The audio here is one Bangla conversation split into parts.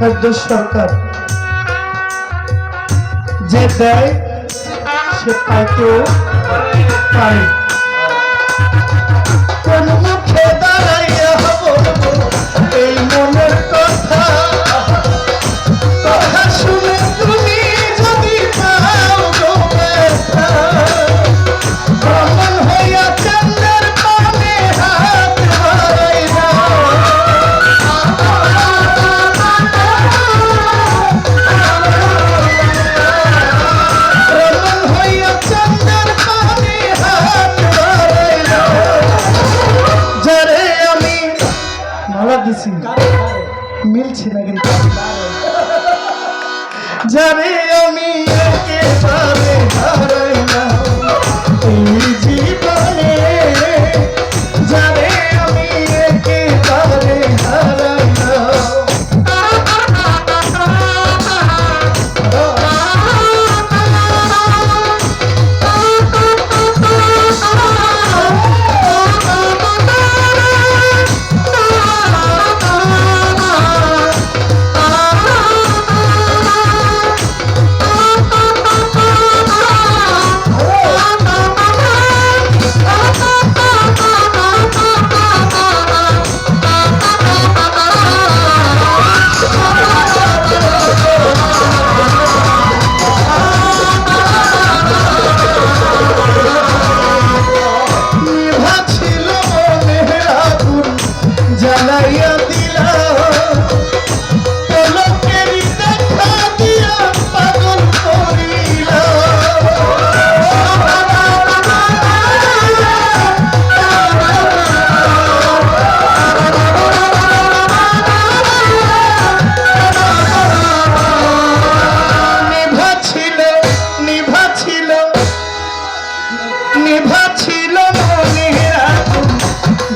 রাজ্য সরকার। যে দেয় সে পাইতেও পারে কোন মুখে দাঁড়াইয়া হব এই মনের কথা হিসাবে আমি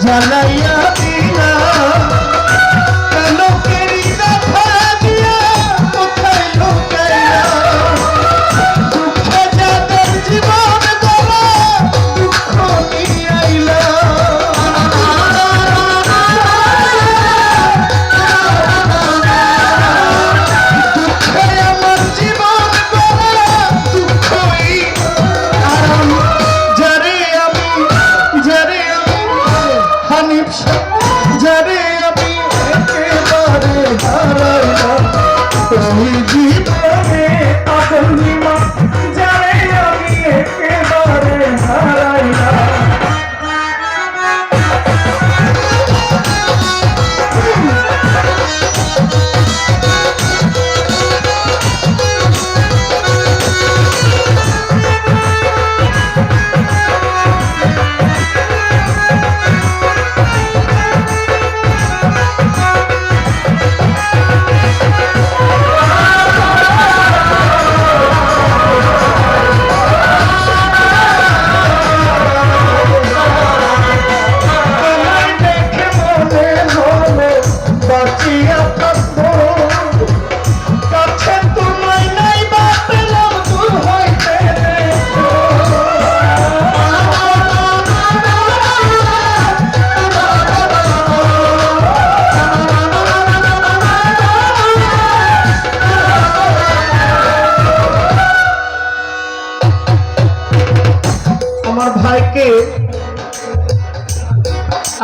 জ্বালাইয়া দিলা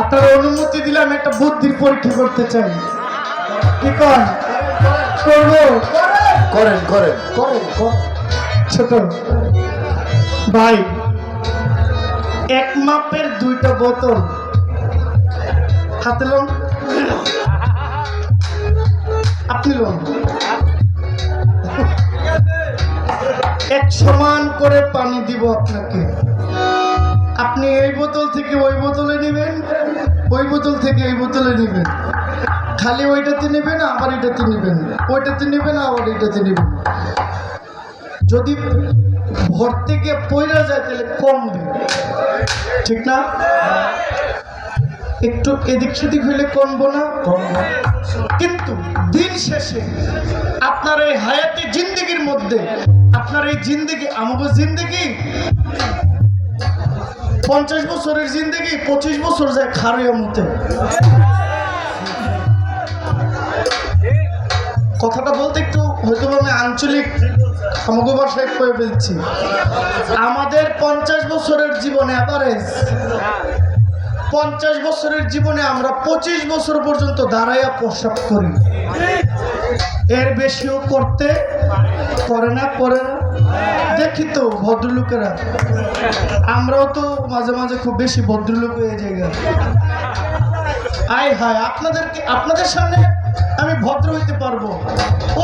অনুমতি দিলে আমি একটা বুদ্ধির পরীক্ষা করতে চাই। কি কর করব। করেন করেন। করেন করেন। ছোট। ভাই এক মাপের দুইটা বোতল। হাতে লোন। আপনি লোন। এক সমান করে পানি দিব আপনাকে। আপনি এই বোতল থেকে ওই বোতলে নেবেন, ওই বোতল থেকে এই বোতলে নেবেন। খালি ওইটাতে নেবেন, আবার এটাতে নেবেন। ওইটাতে নেবেন, আবার এটাতে নেবেন। যদি ভর থেকে পয়রা যায়, তাহলে কমবে ঠিক না? একটু এদিক সেদিক হইলে কমবো না? কিন্তু দিন শেষে আপনার এই হায়াতি জিন্দগির মধ্যে, আপনার এই জিন্দগি আমাকে জিন্দগি পঞ্চাশ বছরের জিন্দগি, পঁচিশ বছর যায় খারিয়া মতে কথাটা বলতে একটু হয়তো আমি আঞ্চলিক আমাকে ভাষায় কয়ে ফেলছি। আমাদের পঞ্চাশ বছরের জীবনে অ্যাভারেজ পঞ্চাশ বছরের জীবনে আমরা পঁচিশ বছর পর্যন্ত দাঁড়াইয়া প্রস্রাব করি। এর বেশিও করতে করে না করে না। দেখি তো ভদ্রলোকেরা। আমরাও তো মাঝে মাঝে খুব বেশি ভদ্রলোক হয়ে যাই আয় হায়, আপনাদেরকে আপনাদের সামনে আমি ভদ্র হইতে পারব?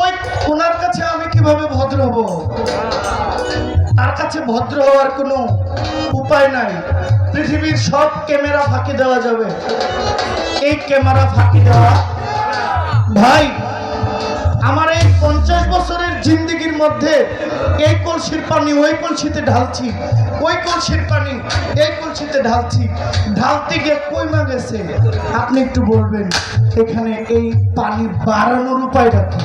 ওই ওনার কাছে আমি কীভাবে ভদ্র হব? তার কাছে ভদ্র হওয়ার কোনো উপায় নাই। পৃথিবীর সব ক্যামেরা ফাঁকি দেওয়া যাবে। এই ক্যামেরা ফাঁকি দেওয়া ভাই, আমার এই পঞ্চাশ বছরের জিন্দগির মধ্যে এই কলসির পানি, ওই কলসিতে ঢালছি, ওই কলসির পানি, এই কলসিতে ঢালছি। ঢালতে গিয়ে কইমা গেছে? আপনি একটু বলবেন, এখানে এই পানি বাড়ানোর উপায়টা কি?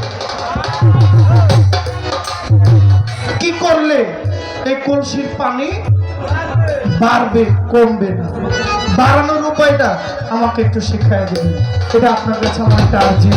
কি করলে এই কলসির পানি বাড়বে, কমবে না? বাড়ানোর উপায়টা আমাকে একটু শিখাই দেবেন এটা আপনার কাছে আমার একটা আর্জি